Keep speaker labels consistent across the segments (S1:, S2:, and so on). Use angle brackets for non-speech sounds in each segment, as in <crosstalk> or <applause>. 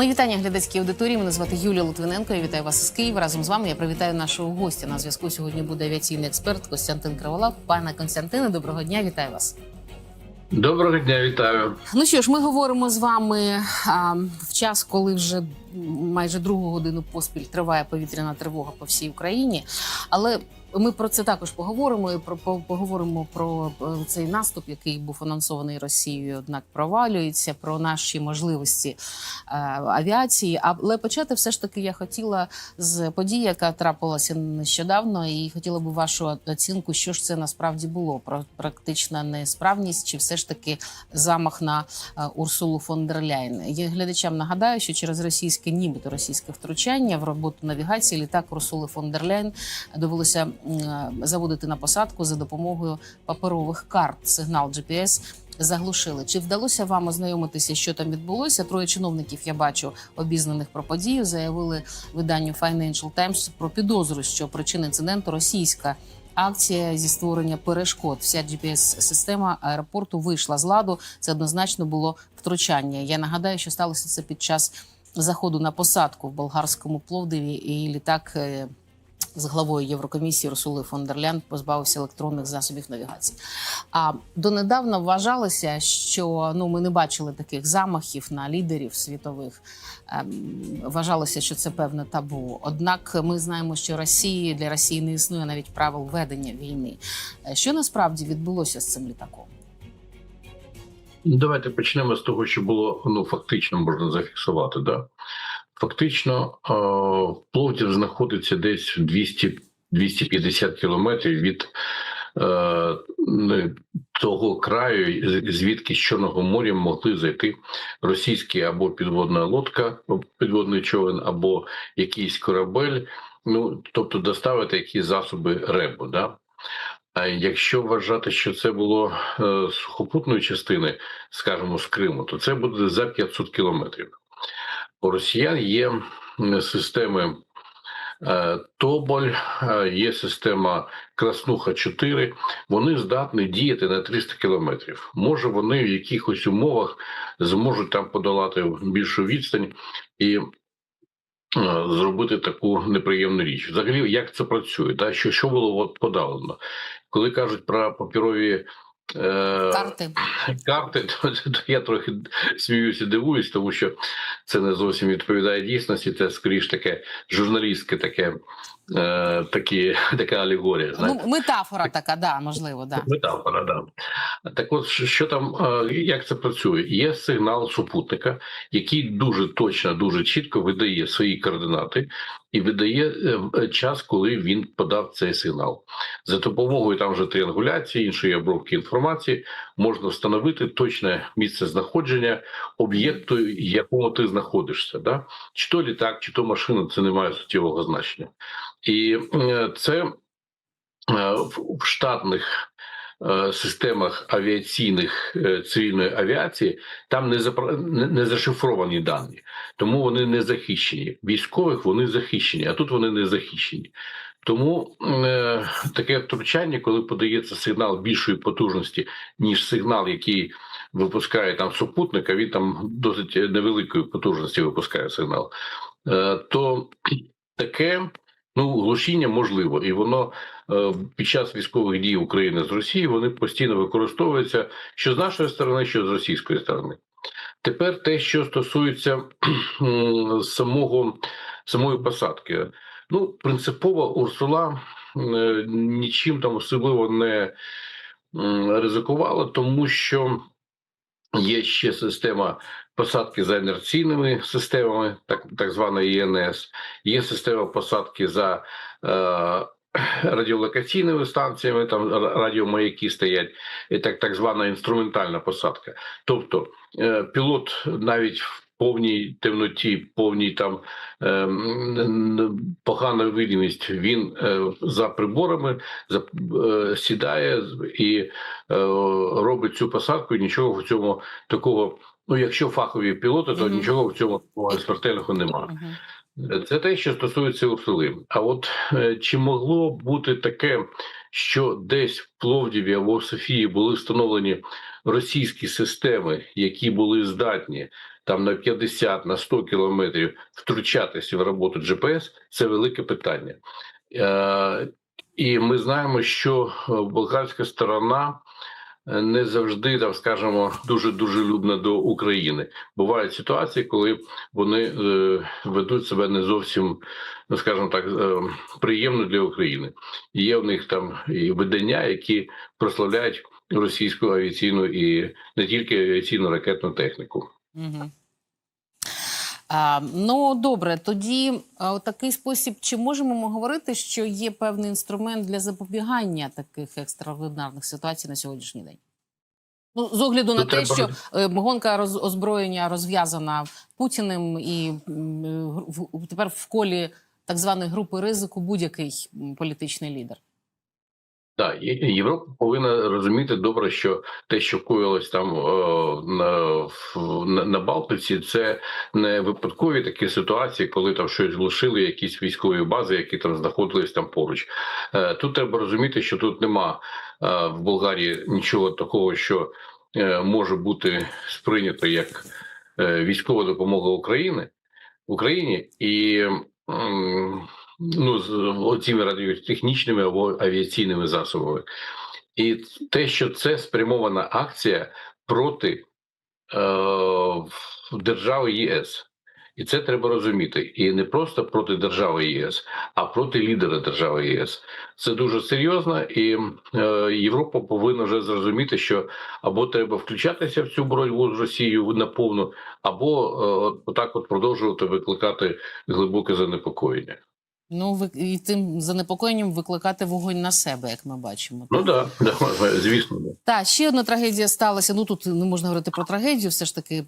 S1: Мої вітання глядацькій аудиторії. Мене звати Юлія Литвиненко. Я вітаю вас із Києва. Разом з вами я привітаю нашого гостя. На зв'язку сьогодні буде авіаційний експерт Костянтин Криволап. Пане Константине, доброго дня, вітаю вас.
S2: Доброго дня, вітаю.
S1: Ну що ж, ми говоримо з вами а, в час, коли вже майже другу годину поспіль триває повітряна тривога по всій Україні. Але ми про це також поговоримо. І про по- поговоримо про е, цей наступ, який був анонсований Росією, однак провалюється, про наші можливості е, авіації. Але почати все ж таки я хотіла з події, яка трапилася нещодавно, і хотіла б вашу оцінку, що ж це насправді було про практична несправність, чи все ж таки замах на е, Урсулу фон дер Ляйн. Я глядачам нагадаю, що через російське, нібито російське втручання в роботу навігації літак Урсули фон дер Ляйн довелося заводити на посадку за допомогою паперових карт. Сигнал GPS заглушили. Чи вдалося вам ознайомитися, що там відбулося? Троє чиновників я бачу обізнаних про подію. Заявили виданню Financial Times про підозру, що причина інциденту російська. Акція зі створення перешкод. Вся GPS-система аеропорту вийшла з ладу. Це однозначно було втручання. Я нагадаю, що сталося це під час заходу на посадку в болгарському Пловдиві, і літак е, з главою Єврокомісії Русули фон дер Ляйн позбавився електронних засобів навігації. А донедавна вважалося, що ну ми не бачили таких замахів на лідерів світових. Ем, Вважалося, що це певне табу. Однак ми знаємо, що Росії для Росії не існує навіть правил ведення війни. Е, Що насправді відбулося з цим літаком?
S2: Давайте почнемо з того, що було ну фактично можна зафіксувати. Да? Фактично, е, Пловдів знаходиться десь 200 250 кілометрів від е, того краю, звідки з Чорного моря могли зайти російські або підводна лодка, підводний човен, або якийсь корабель. Ну тобто доставити якісь засоби ребу. Да? А якщо вважати, що це було е, сухопутної частини, скажімо, з Криму, то це буде за 500 кілометрів. У росіян є системи е, Тоболь, е, є система Краснуха 4 Вони здатні діяти на 300 кілометрів. Може, вони в якихось умовах зможуть там подолати більшу відстань і е, зробити таку неприємну річ. Взагалі, як це працює? Да? Що, що було от подалено? Коли кажуть про паперові е,
S1: Карти <laughs>
S2: карти, <laughs> то, то я трохи сміюся, дивуюсь, тому що це не зовсім відповідає дійсності. Це скоріш таке журналістське, таке е, такі, <laughs> така алегорія. Знаєте?
S1: ну метафора така, да, можливо, да.
S2: Метафора, да. Так от, що там, е, як це працює? Є сигнал супутника, який дуже точно, дуже чітко видає свої координати і видає е, в- час, коли він подав цей сигнал. За допомогою там вже тріангуляції, іншої обробки інформації, можна встановити точне місце знаходження об'єкту, якому ти знаходишся. Да? Чи то літак, чи то машина, це не має суттєвого значення. І це е, в штатних е, системах авіаційних е, цивільної авіації там не запра- не зашифровані дані, тому вони не захищені. Військових вони захищені, а тут вони не захищені. Тому е, таке втручання, коли подається сигнал більшої потужності, ніж сигнал, який випускає там супутник, а він там досить невеликої потужності випускає сигнал, е, то таке ну глушіння можливо, і воно е, під час військових дій України з Росії вони постійно використовуються що з нашої сторони, що з російської сторони. Тепер те, що стосується самого самої посадки, ну принципово Урсула е, нічим там особливо не ризикувала, тому що є ще система посадки за інерційними системами, так, так звана ІНС, є система посадки за е, радіолокаційними станціями, там ра- радіомаяки стоять, і так, так звана інструментальна посадка. Тобто е, пілот навіть в повній темноті, повній там е, погана видимість, він е, за приборами за, е, сідає і е, робить цю посадку, і нічого в цьому такого. Ну, якщо фахові пілоти, то
S1: Мгм.
S2: нічого в цьому смертельного немає.
S1: Мгм.
S2: Це те, що стосується Урсули. А от е, чи могло бути таке, що десь в Пловдіві або в Софії були встановлені російські системи, які були здатні там на 50, на 100 кілометрів втручатися в роботу GPS – це велике питання. Е, і ми знаємо, що е, болгарська сторона е, не завжди, там скажімо, дуже дружелюбна до України. Бувають ситуації, коли вони ведуть себе не зовсім, ну скажімо так, приємно для України. Є в них там і видання, які прославляють російську авіаційну і не тільки авіаційну ракетну техніку.
S1: Угу. А, ну добре, тоді у такий спосіб, чи можемо ми говорити, що є певний інструмент для запобігання таких екстраординарних ситуацій на сьогоднішній день? Ну, з огляду на
S2: Тут
S1: те,
S2: треба-
S1: що е, гонка роз, озброєння розв'язана Путіним, і е, тепер в колі так званої групи ризику будь-який політичний лідер.
S2: Так, Європа повинна розуміти добре, що те, що коїлось там е, на, на, Балтиці, це не випадкові такі ситуації, коли там щось глушили, якісь військові бази, які там знаходились там поруч. Е, Тут треба розуміти, що тут нема е, в Болгарії нічого такого, що е, може бути сприйнято як е, військова допомога України Україні і. Ну, з цими радіотехнічними або авіаційними засобами, і те, що це спрямована акція проти е, держави єС, і це треба розуміти. І не просто проти держави ЄС, а проти лідера держави ЄС. Це дуже серйозно, і е, Європа повинна вже зрозуміти, що або треба включатися в цю боротьбу з Росією наповну, або е, отак от продовжувати викликати глибоке занепокоєння.
S1: Ну, ви і тим занепокоєнням викликати вогонь на себе, як ми бачимо.
S2: Ну так, да, да, <laughs> звісно, да.
S1: Та ще одна трагедія сталася. Ну тут не можна говорити про трагедію, все ж таки е,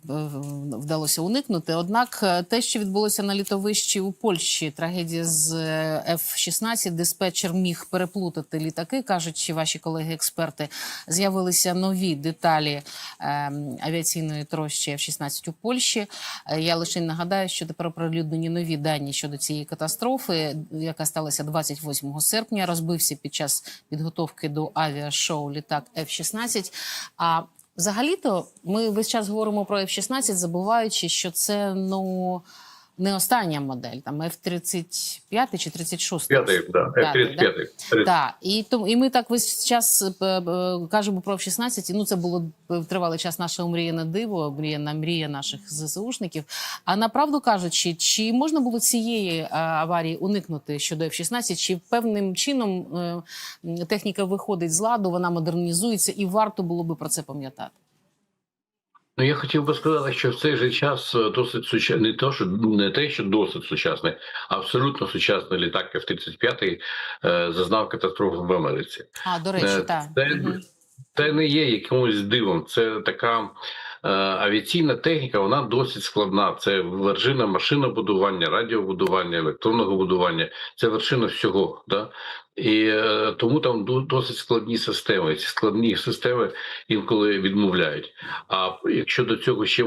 S1: вдалося уникнути. Однак е, те, що відбулося на літовищі у Польщі, трагедія з е, F-16, диспетчер міг переплутати літаки, кажуть ваші колеги-експерти. З'явилися нові деталі е, авіаційної трощі F-16 у Польщі. Е, Я лише нагадаю, що тепер оприлюднені нові дані щодо цієї катастрофи, яка сталася 28 серпня. Розбився під час підготовки до авіашоу літак F-16. А взагалі-то ми весь час говоримо про F-16, забуваючи, що це ну не остання модель, там F-35 чи 36.
S2: П'ятий, да,
S1: П'ятий, да?
S2: F-35.
S1: Так, і тому і ми так весь час е, е, кажемо про F-16, і, Ну це було е, тривалий час наше омріяне диво, мріяна мрія наших ЗСУшників. А направду кажучи, чи можна було цієї аварії уникнути щодо F-16, чи певним чином техніка виходить з ладу, вона модернізується, і варто було би про це пам'ятати.
S2: Ну, я хотів би сказати, що в цей же час е, досить сучасний, не то, що не те, що досить сучасний, а абсолютно сучасний літак F-35 е, зазнав катастрофу в Америці.
S1: А до речі,
S2: Е,
S1: так.
S2: Це, це не є якимось дивом. Це така авіаційна техніка, вона досить складна. Це вершина машинобудування, радіобудування, електронного будування. Це вершина всього. Да? І е, тому там досить складні системи. Ці складні системи інколи відмовляють. А якщо до цього ще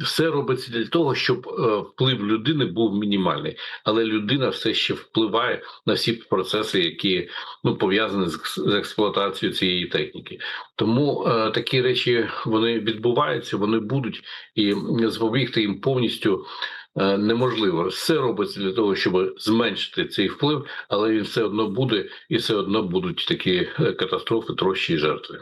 S2: все робиться для того, щоб е, вплив людини був мінімальний, але людина все ще впливає на всі процеси, які ну пов'язані з, експлуатацією цієї техніки. Тому е, такі речі вони відбуваються, вони будуть і запобігти їм повністю. е, Неможливо все робиться для того, щоб зменшити цей вплив, але він все одно буде, і все одно будуть такі катастрофи, трощі і жертви.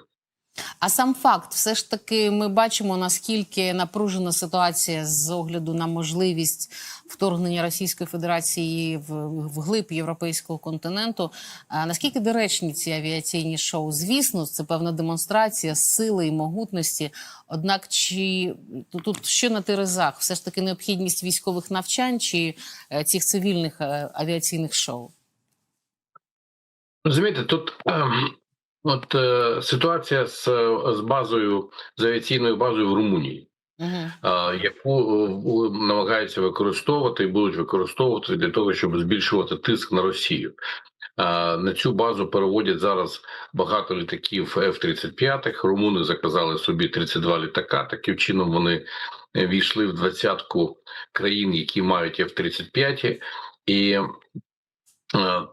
S1: А сам факт, все ж таки, ми бачимо наскільки напружена ситуація з огляду на можливість вторгнення Російської Федерації в, глиб європейського континенту. А наскільки доречні ці авіаційні шоу? Звісно, це певна демонстрація сили і могутності. Однак, чи тут, тут що на терезах? Все ж таки необхідність військових навчань чи е, цих цивільних е, авіаційних шоу?
S2: Розумієте, тут ем, от е, ситуація з, з базою з авіаційною базою в Румунії.
S1: Угу.
S2: а, яку е, намагаються використовувати і будуть використовувати для того, щоб збільшувати тиск на Росію. А, На цю базу переводять зараз багато літаків F-35. Румуни заказали собі 32 літака. Таким чином вони е, війшли в двадцятку країн, які мають F-35. І е,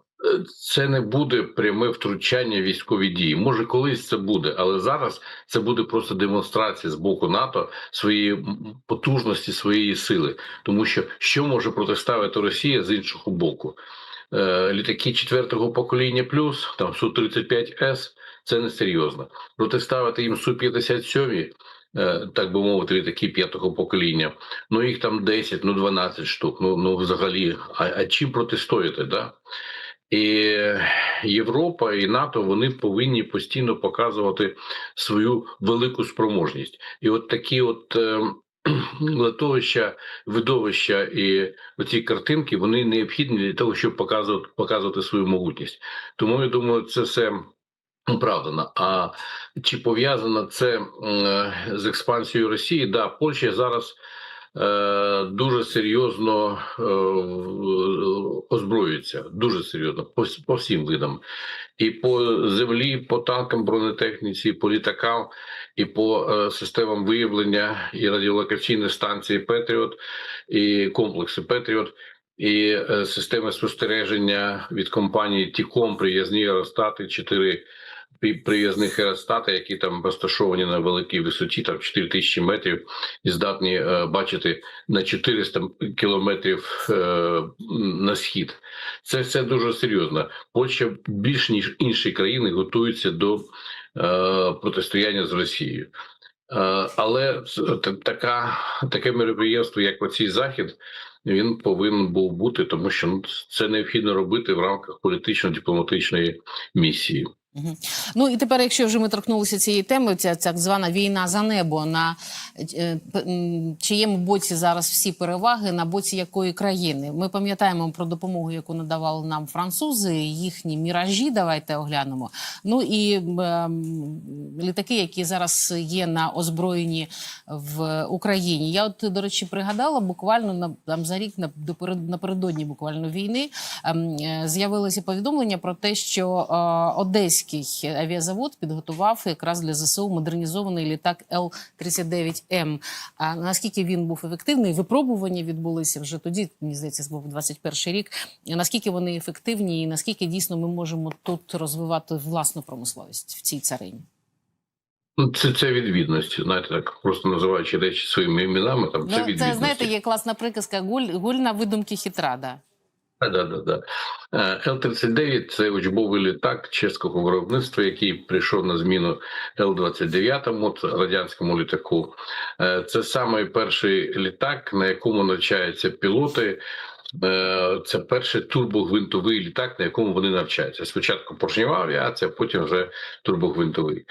S2: це не буде пряме втручання в військові дії. Може, колись це буде, але зараз це буде просто демонстрація з боку НАТО своєї потужності, своєї сили. Тому що що може протиставити Росія з іншого боку? Е, літаки четвертого покоління плюс, там Су-35С, це несерйозно. Протиставити їм Су-57, е, так би мовити, літаки п'ятого покоління, ну їх там 10, ну 12 штук, ну, ну взагалі, а, а чим протистояти, да? І Європа і НАТО вони повинні постійно показувати свою велику спроможність. І от такі от е, <clears throat> литовища, видовища і оці картинки вони необхідні для того, щоб показувати, показувати свою могутність. Тому я думаю, це все оправдано. А чи пов'язано це м, з експансією Росії? Да, Польща зараз е, дуже серйозно е, озброюється, дуже серйозно по, по всім видам. І по землі, по танкам, бронетехніці, по літакам, і по е, системам виявлення і радіолокаційних станцій Петріот, і комплекси Петріот, і е, системи спостереження від компанії Тіком, приязні аеростати, чотири при- приязних аеростати, які там розташовані на великій висоті, там 4 тисячі метрів, і здатні е, бачити на 400 кілометрів е, на схід. Це все дуже серйозно. Польща більш ніж інші країни готується до е, протистояння з Росією. Е, але така, таке мероприємство, як оцей захід, він повинен був бути, тому що ну, це необхідно робити в рамках політично-дипломатичної місії.
S1: Ну і тепер, якщо вже ми торкнулися цієї теми, ця так звана війна за небо, на е, чиєму боці зараз всі переваги, на боці якої країни? Ми пам'ятаємо про допомогу, яку надавали нам французи, їхні міражі. Давайте оглянемо. Ну і ем, літаки, які зараз є на озброєнні в Україні. Я от до речі пригадала буквально на там за рік на напередодні буквально війни ем, е, з'явилося повідомлення про те, що е, Одеський авіазавод підготував якраз для ЗСУ модернізований літак Л-39М. А наскільки він був ефективний, випробування відбулися вже тоді. Мені здається, був 21 рік. Наскільки вони ефективні, і наскільки дійсно ми можемо тут розвивати власну промисловість в цій царині?
S2: Ну, це, це відвідності, знаєте, так просто називаючи речі своїми іменами. Там це
S1: Ну,
S2: відвідності.
S1: це знаєте, є класна приказка гуль, гуль на видумки хитра. Да.
S2: Да, да, да. Е, Л-39 – це учбовий літак чеського виробництва, який прийшов на зміну Л-29, от радянському літаку. Е, Це саме перший літак, на якому навчаються пілоти. Е, Це перший турбогвинтовий літак, на якому вони навчаються. Спочатку поршнева авіація, потім вже турбогвинтовий.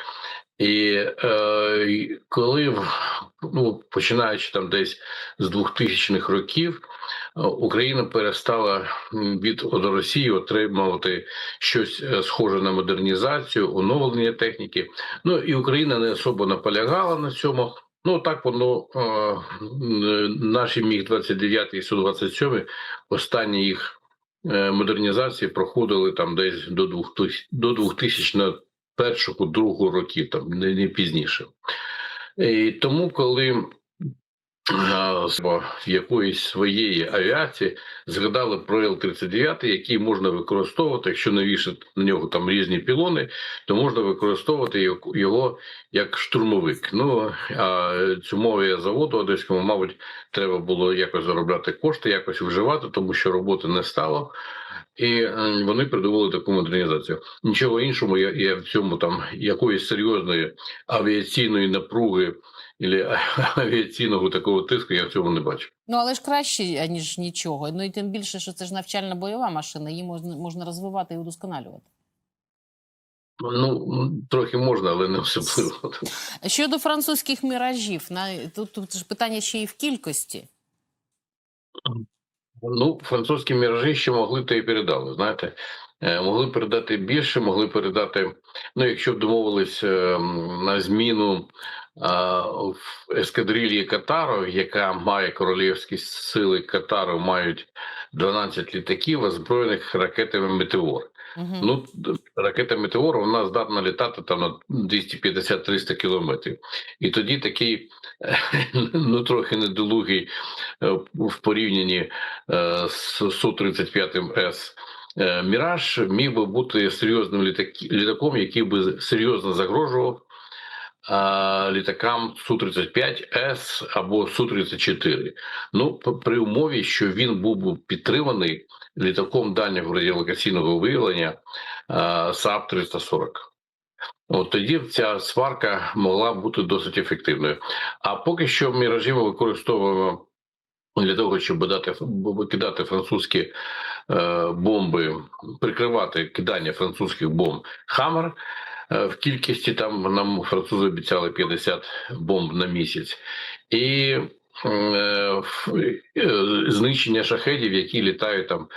S2: І е, коли ну, починаючи там десь з 2000-х років, е, Україна перестала від Росії отримувати щось е, схоже на модернізацію, оновлення техніки. Ну і Україна не особо наполягала на цьому. Ну так воно е, наші міг 29 і су 27 останні їх е, модернізації проходили там десь до 2000 до 2000 першого другого років, там не, не пізніше. І тому, коли з якоїсь своєї авіації згадали про Л-39, який можна використовувати, якщо навішати на нього там різні пілони, то можна використовувати його- як штурмовик. Ну а цьому авіазаводу одеському, мабуть, треба було якось заробляти кошти, якось виживати, тому що роботи не стало. І е, вони придумали таку модернізацію. Нічого іншому я, я в цьому там якоїсь серйозної авіаційної напруги або <laughs> авіаційного такого тиску я в цьому не бачу.
S1: Ну але ж краще ніж нічого. Ну і тим більше, що це ж навчальна бойова машина, її можна можна розвивати і удосконалювати.
S2: Ну трохи можна, але не особливо.
S1: Щодо французьких міражів, на тут, тут ж питання ще й в кількості.
S2: Ну, французькі міражі ще могли то і передали. Знаєте, Е, могли передати більше, могли передати. Ну, якщо б домовились е, на зміну а, в ескадрилії Катару, яка має королівські сили Катару, мають 12 літаків, озброєних ракетами Метеор.
S1: Угу.
S2: Ну, ракета Метеор вона здатна літати там на 250-300 кілометрів. І тоді такий <laughs> ну трохи недолугий е, в порівнянні е, з Су-35 С е, Міраж міг би бути серйозним літак, літаком, який би серйозно загрожував літакам Су-35С або Су-34. Ну, при умові, що він був підтриманий літаком дальнього радіолокаційного виявлення САП-340. От тоді ця сварка могла бути досить ефективною. А поки що міражі ми використовуємо для того, щоб дати кидати французькі е, бомби, прикривати кидання французьких бомб Хаммер. Е, В кількості там нам французи обіцяли 50 бомб на місяць, і е, е, знищення шахедів, які літають там,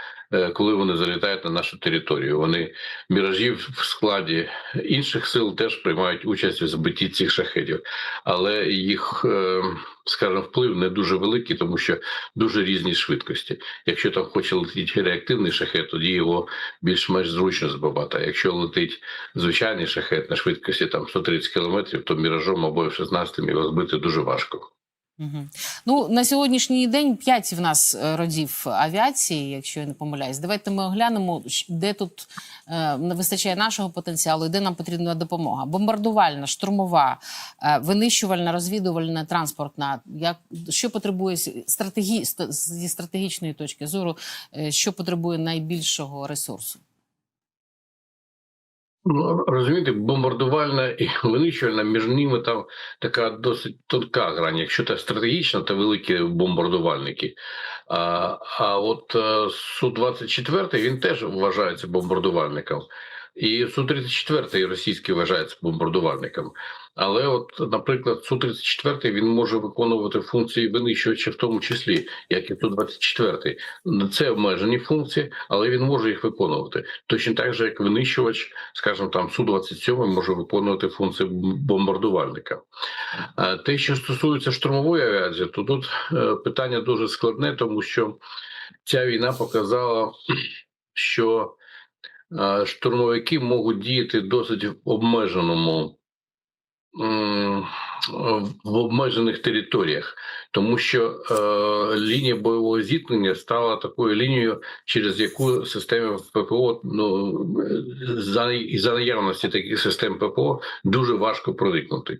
S2: коли вони залітають на нашу територію. Вони міражі в складі інших сил теж приймають участь у збитті цих шахедів, але їх, е, скажімо, вплив не дуже великий, тому що дуже різні швидкості. Якщо там хоче летіти реактивний шахет, тоді його більш-менш зручно збивати. А якщо летить звичайний шахет на швидкості там 130 км, то міражом або F-16 його збити дуже важко.
S1: Угу. Ну на сьогоднішній день п'ять в нас е, родів авіації, якщо я не помиляюсь. Давайте ми оглянемо, де тут не вистачає нашого потенціалу, і де нам потрібна допомога. Бомбардувальна, штурмова, е, винищувальна, розвідувальна, транспортна. Як що потребує стратегі, ст- зі стратегічної точки зору, е, що потребує найбільшого ресурсу?
S2: Ну, розумієте, бомбардувальна і винищувальна між ними там така досить тонка грань. Якщо це стратегічно, то великі бомбардувальники. А, а от е, Су-24 він теж вважається бомбардувальником. І Су-34 російський вважається бомбардувальником. Але, от, наприклад, Су-34 він може виконувати функції винищувача в тому числі, як і Су-24. Це обмежені функції, але він може їх виконувати. Точно так же, як винищувач, скажімо, там Су-27 може виконувати функції бомбардувальника. А Те, що стосується штурмової авіації, то тут е, питання дуже складне, тому що ця війна показала, що е, штурмовики можуть діяти досить в обмеженому. В обмежених територіях, тому що е, лінія бойового зіткнення стала такою лінією, через яку системи ППО ну за і за наявності таких систем ППО дуже важко проникнути,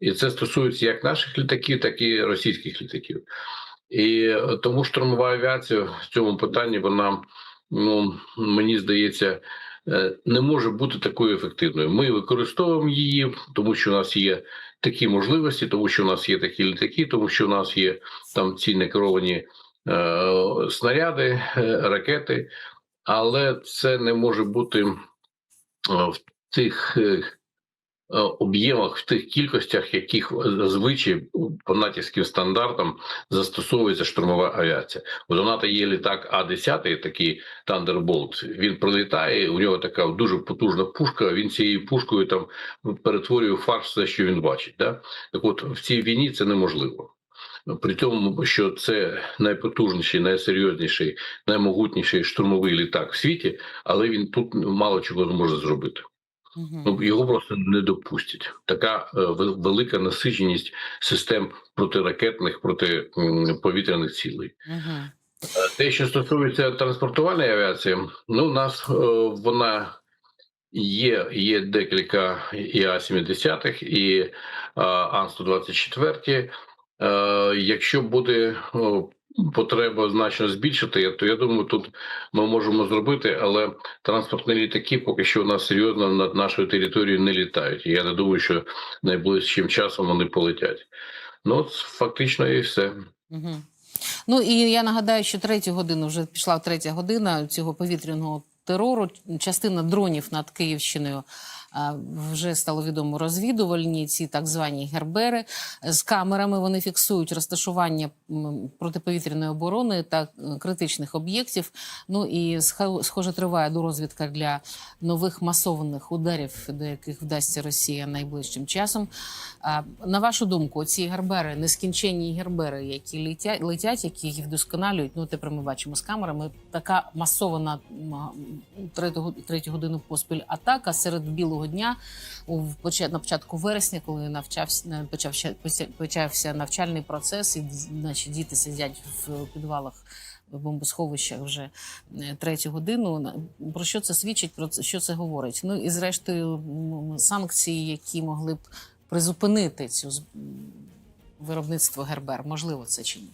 S2: і це стосується як наших літаків, так і російських літаків. І е, тому штурмова авіація в цьому питанні вона ну мені здається. е, Не може бути такою ефективною. Ми використовуємо її, тому що у нас є такі можливості, тому що у нас є такі літаки, тому що у нас є там ці некеровані е, снаряди, е, ракети, але це не може бути е, в тих е, об'ємах, в тих кількостях, яких зазвичай по натівським стандартам застосовується штурмова авіація. У НАТО є літак А-10, такий Thunderbolt, Він прилітає, у нього така дуже потужна пушка. Він цією пушкою там перетворює фарш все, що він бачить. Да? Так от в цій війні це неможливо. При тому, що це найпотужніший, найсерйозніший, наймогутніший штурмовий літак в світі, але він тут мало чого зможе зробити.
S1: Угу.
S2: Ну його просто не допустять. Така е, велика насиченість систем протиракетних, протиповітряних цілей.
S1: Угу.
S2: Те, що стосується транспортувальної авіації, ну у нас е, вона є, є декілька і А-70 і е, Ан-124. Е, Якщо буде потреба значно збільшити, то я думаю, тут ми можемо зробити, але транспортні літаки поки що у нас серйозно над нашою територією не літають. Я не думаю, що найближчим часом вони полетять. Ну, от фактично і все.
S1: Угу. Ну і я нагадаю, що третю годину вже пішла третя година цього повітряного терору. Частина дронів над Київщиною вже стало відомо розвідувальні ці так звані гербери з камерами. Вони фіксують розташування протиповітряної оборони та е, критичних об'єктів. Ну і схоже триває дорозвідка для нових масованих ударів, до яких вдасться Росія найближчим часом. На вашу думку, ці гербери, нескінченні гербери, які летять, летять, які їх вдосконалюють. Ну тепер ми бачимо з камерами. Така масована третю, третю годину поспіль атака серед білого того дня, на початку вересня, коли навчався на- почався почався навчальний процес, і наші діти сидять в підвалах. В бомбосховищах вже е, третю годину. Про що це свідчить? Про що це говорить? Ну і зрештою санкції, які могли б призупинити цю виробництво Гербер. Можливо, це чи ні?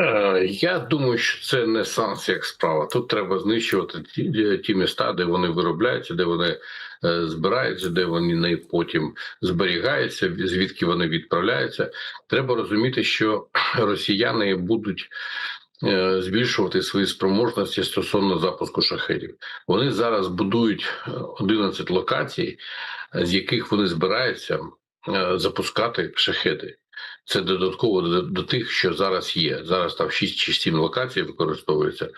S2: Е, Я думаю, що це не санкція як справа. Тут треба знищувати ті, ті міста, де вони виробляються, де вони збираються, де вони потім зберігаються, звідки вони відправляються. Треба розуміти, що <clears throat> росіяни будуть е, збільшувати свої спроможності стосовно запуску шахедів. Вони зараз будують е, 11 локацій, е, з яких вони збираються е, запускати шахеди. Це додатково до, до тих, що зараз є. Зараз там 6 чи 7 локацій використовується,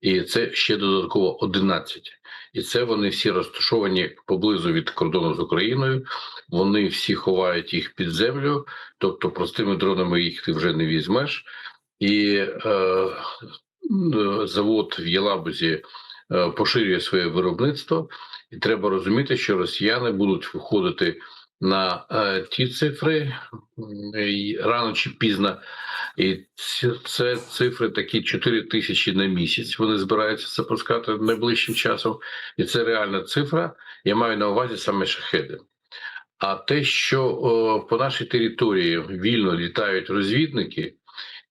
S2: і це ще додатково 11. І це вони всі розташовані поблизу від кордону з Україною. Вони всі ховають їх під землю, тобто простими дронами їх ти вже не візьмеш. І е, завод в Єлабузі е, поширює своє виробництво, і треба розуміти, що росіяни будуть виходити на е, ті цифри і рано чи пізно. І це цифри такі 4 тисячі на місяць. Вони збираються запускати найближчим часом, і це реальна цифра. Я маю на увазі саме шахеди. А те, що о, по нашій території вільно літають розвідники,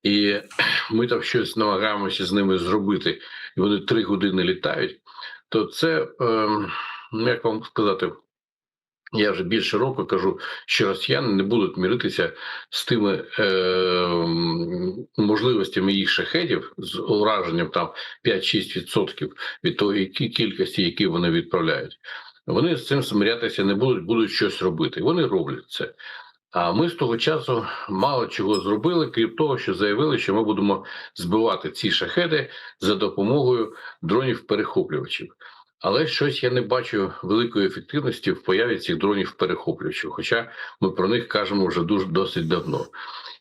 S2: і <clears throat> ми там щось намагаємося з ними зробити, і вони три години літають, то це, ну, як вам сказати, я вже більше року кажу, що росіяни не будуть міритися з тими е, можливостями їх шахедів з ураженням там 5-6% від тої кількості, які вони відправляють. Вони з цим смирятися не будуть, будуть щось робити. Вони роблять це. А ми з того часу мало чого зробили, крім того, що заявили, що ми будемо збивати ці шахеди за допомогою дронів-перехоплювачів. Але щось я не бачу великої ефективності в появі цих дронів перехоплювачів, хоча ми про них кажемо вже дуже досить давно.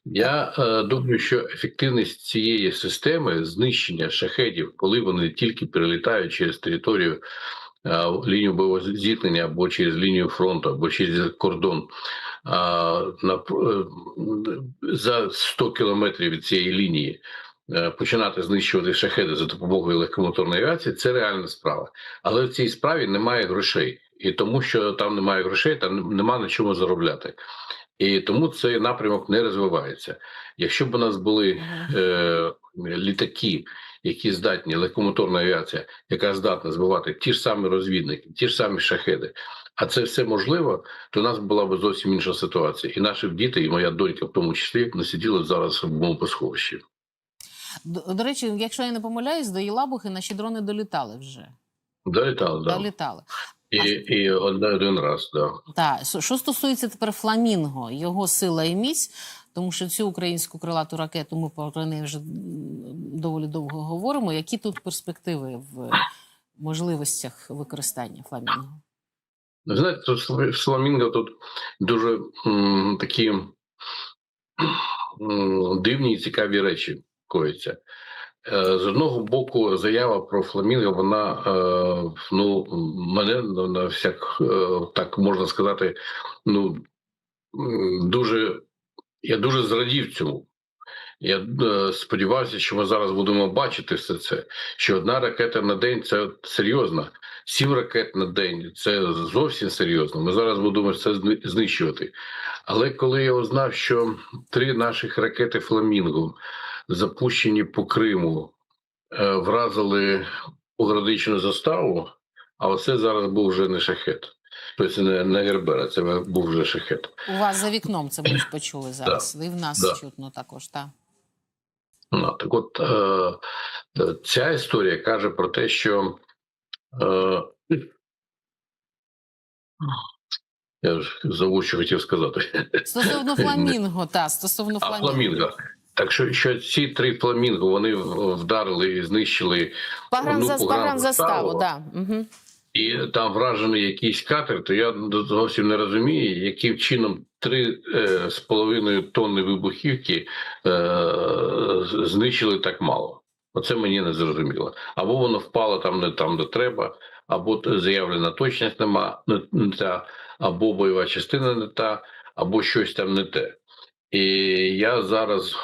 S2: Я е, думаю, що ефективність цієї системи знищення шахедів, коли вони тільки перелітають через територію е, лінію бойового зіткнення або через лінію фронту, або через кордон а, на е, за 100 кілометрів від цієї лінії. Е, Починати знищувати шахеди за допомогою легкомоторної авіації це реальна справа. Але в цій справі немає грошей, і тому, що там немає грошей, там нема на чому заробляти. І тому цей напрямок не розвивається. Якщо б у нас були е, літаки, які здатні, легкомоторна авіація, яка здатна збивати ті ж самі розвідники, ті ж самі шахеди, а це все можливо, то у нас була б зовсім інша ситуація. І наші діти, і моя донька в тому числі, не сиділи зараз в бомбосховищі.
S1: До, до речі, якщо я не помиляюсь, до Єлабухи наші дрони долітали вже.
S2: Долітали, да.
S1: Долітали.
S2: І, і один, один раз, да.
S1: Так, що стосується тепер фламінго, його сила і міць, тому що цю українську крилату ракету ми про неї вже доволі довго говоримо. Які тут перспективи в можливостях використання фламінго?
S2: Знаєте, тут Фламінго тут дуже м, такі м, дивні і цікаві речі коїться. Е, З одного боку, заява про фламінго, вона е, ну мене на всяк е, так можна сказати, ну дуже я дуже зрадів цьому. Я сподівався, що ми зараз будемо бачити все це. Що одна ракета на день це серйозно. Сім ракет на день це зовсім серйозно. Ми зараз будемо це знищувати. Але коли я узнав, що три наших ракети Фламінго запущені по Криму, е, вразили пограничну заставу, а оце зараз був вже не шахет. Тобто не, не Гербера, це був вже шахет.
S1: У вас за вікном це ми почули зараз. І в нас
S2: да.
S1: чутно також. Так.
S2: Ну, так от е, е, ця історія каже про те, що е, я ж забув, що хотів сказати.
S1: Стосовно <laughs> фламінго, так, стосовно
S2: А
S1: фламінго.
S2: Так що, що ці три фламінго вони вдарили і знищили погранзаставу.
S1: да. Угу.
S2: і там вражений якийсь катер, то я зовсім не розумію, яким чином три е, з половиною тонни вибухівки е, знищили так мало. Оце мені не зрозуміло. Або воно впало там, не там, де треба, або заявлена точність нема не, не та, або бойова частина не та, або щось там не те. І я зараз,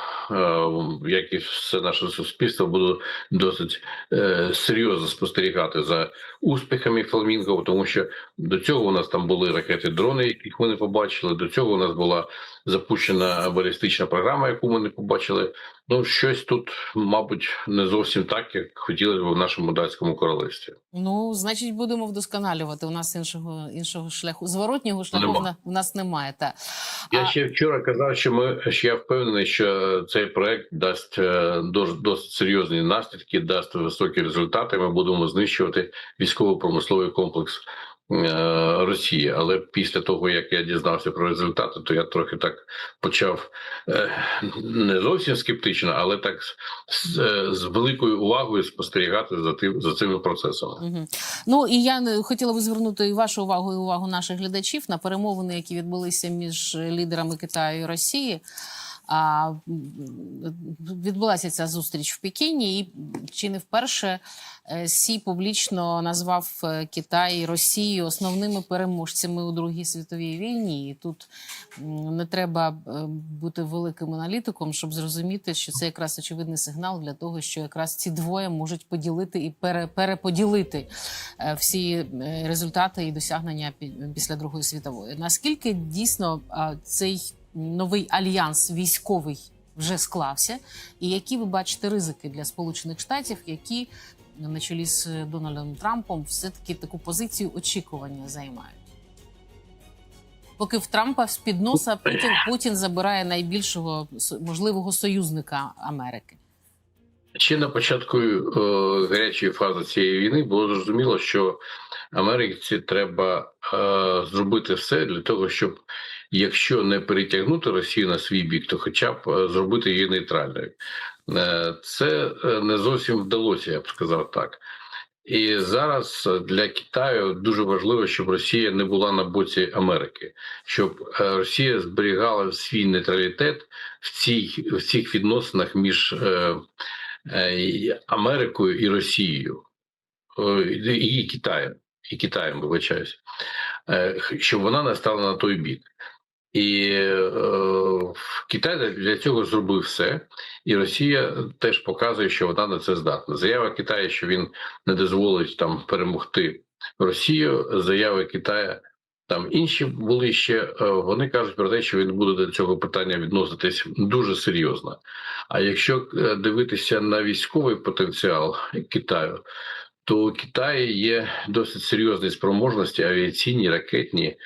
S2: як і все наше суспільство, буду досить е, серйозно спостерігати за успіхами Фламінго, тому що до цього у нас там були ракети дрони, яких ми не побачили. До цього у нас була запущена балістична програма, яку ми не побачили. Ну щось тут, мабуть, не зовсім так, як хотілося б в нашому датському королевстві.
S1: Ну, значить, будемо вдосконалювати. У нас іншого іншого шляху. Зворотнього шляху
S2: Нема.
S1: в на- в нас немає. Та.
S2: Я
S1: А-
S2: ще вчора казав, що ми що я впевнений, що цей проект дасть е, дос- досить серйозні наслідки, дасть високі результати. Ми будемо знищувати військово-промисловий комплекс Росії. Але після того як я дізнався про результати, то я трохи так почав е, не зовсім скептично, але так з, е, з великою увагою спостерігати за тим за цими процесами.
S1: Угу. Ну і я хотіла би звернути вашу увагу і увагу наших глядачів на перемовини, які відбулися між лідерами Китаю і Росії. А відбулася ця зустріч в Пекіні, і чи не вперше е, Сі публічно назвав е, Китай і Росію основними переможцями у Другій світовій війні. І тут не треба е, бути великим аналітиком, щоб зрозуміти, що це якраз очевидний сигнал для того, що якраз ці двоє можуть поділити і пере, переподілити всі результати і досягнення пі- після Другої світової. Наскільки дійсно цей новий альянс військовий вже склався, і які ви бачите ризики для Сполучених Штатів, які на чолі з Дональдом Трампом все таки таку позицію очікування займають? Поки в Трампа з під носа Путін, Путін забирає найбільшого можливого союзника Америки.
S2: Ще на початку е, гарячої фази цієї війни було зрозуміло, що Америці треба е, зробити все для того, щоб якщо не перетягнути Росію на свій бік, то хоча б е, зробити її нейтральною. Е, це е, не зовсім вдалося, я б сказав так. І зараз для Китаю дуже важливо, щоб Росія не була на боці Америки, щоб Росія зберігала свій нейтралітет в цих, в цих відносинах між Америкою і Росією, і Китаєм, і Китаєм, вибачаюсь, Е, щоб вона не стала на той бік. І е, Китай для цього зробив все, і Росія теж показує, що вона на це здатна. Заява Китаю, що він не дозволить там перемогти Росію. Заяви Китаю там інші були ще. е, Вони кажуть про те, що він буде до цього питання відноситись дуже серйозно. А якщо е, дивитися на військовий потенціал Китаю, то у Китаї є досить серйозні спроможності авіаційні, ракетні,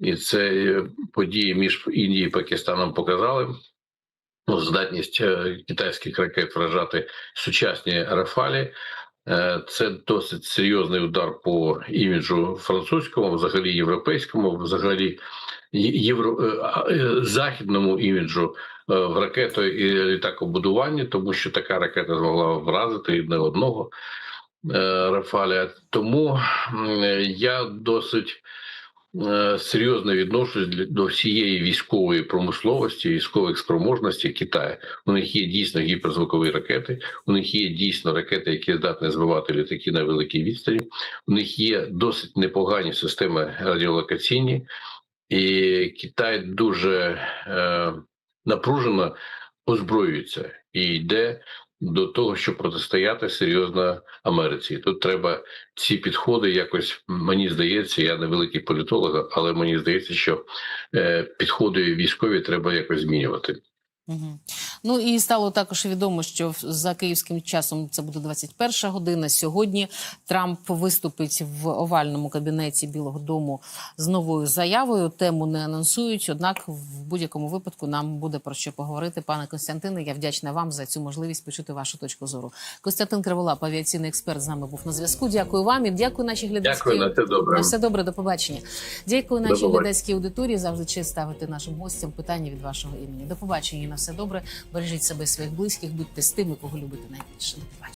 S2: і це е, події між Індією і Пакистаном показали. Ну, здатність е, китайських ракет вражати сучасні рафалі. Е, Це досить серйозний удар по іміджу французькому, взагалі європейському, взагалі євро, західному іміджу в ракето і літакобудуванні, тому що така ракета змогла вразити не одного Рафаля. Тому я досить серйозно відношусь до всієї військової промисловості, військових спроможностей Китаю. У них є дійсно гіперзвукові ракети, у них є дійсно ракети, які здатні збивати літаки на великій відстані. У них є досить непогані системи радіолокаційні, і Китай дуже е, напружено озброюється і йде до того, щоб протистояти серйозно Америці. Тут треба ці підходи якось мені здається, я не великий політолог, але мені здається, що е, підходи військові треба якось змінювати.
S1: Угу. Ну і стало також відомо, що за київським часом це буде 21 година. Сьогодні Трамп виступить в овальному кабінеті Білого Дому з новою заявою. Тему не анонсують. Однак, в будь-якому випадку нам буде про що поговорити. Пане Костянтине, я вдячна вам за цю можливість почути вашу точку зору. Костянтин Криволап, авіаційний експерт, з нами був на зв'язку. Дякую вам і дякую нашій глядацькій.
S2: Дякую на це добре.
S1: На все добре, до побачення. Дякую нашій глядацькій аудиторії. Завжди честь ставити нашим гостям питання від вашого імені. До побачення на все добре. Бережіть себе своїх близьких, будьте з тими, кого любите найбільше.